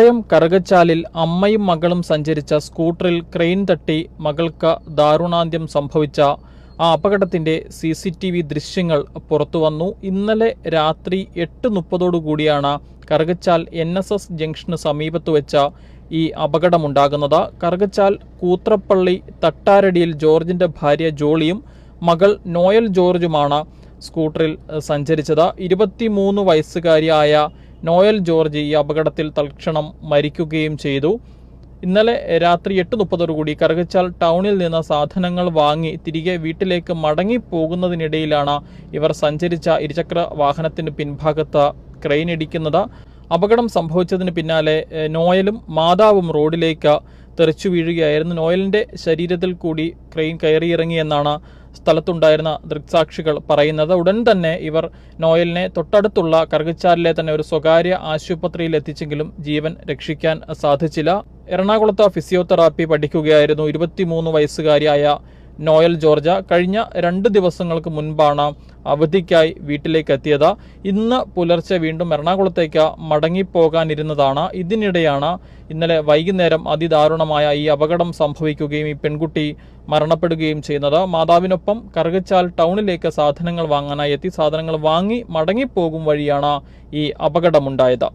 കോട്ടയം കറുകച്ചാലിൽ അമ്മയും മകളും സഞ്ചരിച്ച സ്കൂട്ടറിൽ ക്രെയിൻ തട്ടി മകൾക്ക് ദാരുണാന്ത്യം സംഭവിച്ച ആ അപകടത്തിന്റെ സി സി ടി വി ദൃശ്യങ്ങൾ പുറത്തുവന്നു. ഇന്നലെ രാത്രി എട്ട് മുപ്പതോടുകൂടിയാണ് കറുകച്ചാൽ എൻ എസ് എസ് ജംഗ്ഷന് സമീപത്ത് വെച്ച ഈ അപകടമുണ്ടാകുന്നത്. കറുകച്ചാൽ കൂത്രപ്പള്ളി തട്ടാരടിയിൽ ജോർജിന്റെ ഭാര്യ ജോളിയും മകൾ നോയൽ ജോർജുമാണ് സ്കൂട്ടറിൽ സഞ്ചരിച്ചത്. ഇരുപത്തിമൂന്ന് വയസ്സുകാരിയായ നോയൽ ജോർജ് ഈ അപകടത്തിൽ തൽക്ഷണം മരിക്കുകയും ചെയ്തു. ഇന്നലെ രാത്രി എട്ട് മുപ്പതോടുകൂടി കറുകച്ചാൽ ടൗണിൽ നിന്ന് സാധനങ്ങൾ വാങ്ങി തിരികെ വീട്ടിലേക്ക് മടങ്ങി പോകുന്നതിനിടയിലാണ് ഇവർ സഞ്ചരിച്ച ഇരുചക്ര വാഹനത്തിന് പിൻഭാഗത്ത് ക്രെയിൻ ഇടിക്കുന്നത്. അപകടം സംഭവിച്ചതിന് പിന്നാലെ നോയലും മാതാവും റോഡിലേക്ക് തെറിച്ചു വീഴുകയായിരുന്നു. നോയലിന്റെ ശരീരത്തിൽ കൂടി ക്രെയിൻ കയറിയിറങ്ങിയെന്നാണ് സ്ഥലത്തുണ്ടായിരുന്ന ദൃക്സാക്ഷികൾ പറയുന്നത്. ഉടൻ തന്നെ ഇവർ നോയലിനെ തൊട്ടടുത്തുള്ള കറുകച്ചാലിലെ തന്നെ ഒരു സ്വകാര്യ ആശുപത്രിയിൽ എത്തിച്ചെങ്കിലും ജീവൻ രക്ഷിക്കാൻ സാധിച്ചില്ല. എറണാകുളത്ത് ഫിസിയോതെറാപ്പി പഠിക്കുകയായിരുന്നു. ഇരുപത്തിമൂന്ന് വയസ്സുകാരിയായ നോയൽ ജോർജ കഴിഞ്ഞ രണ്ട് ദിവസങ്ങൾക്ക് മുൻപാണ് അവധിക്കായി വീട്ടിലേക്ക് എത്തിയത് ഇന്ന് പുലർച്ചെ വീണ്ടും എറണാകുളത്തേക്ക് മടങ്ങിപ്പോകാനിരുന്നതാണ്. ഇതിനിടെയാണ് ഇന്നലെ വൈകുന്നേരം അതിദാരുണമായ ഈ അപകടം സംഭവിക്കുകയും ഈ പെൺകുട്ടി മരണപ്പെടുകയും ചെയ്യുന്നത്. മാതാവിനൊപ്പം കറുകച്ചാൽ ടൗണിലേക്ക് സാധനങ്ങൾ വാങ്ങാനായി എത്തി. സാധനങ്ങൾ വാങ്ങി മടങ്ങിപ്പോകും വഴിയാണ് ഈ അപകടമുണ്ടായത്.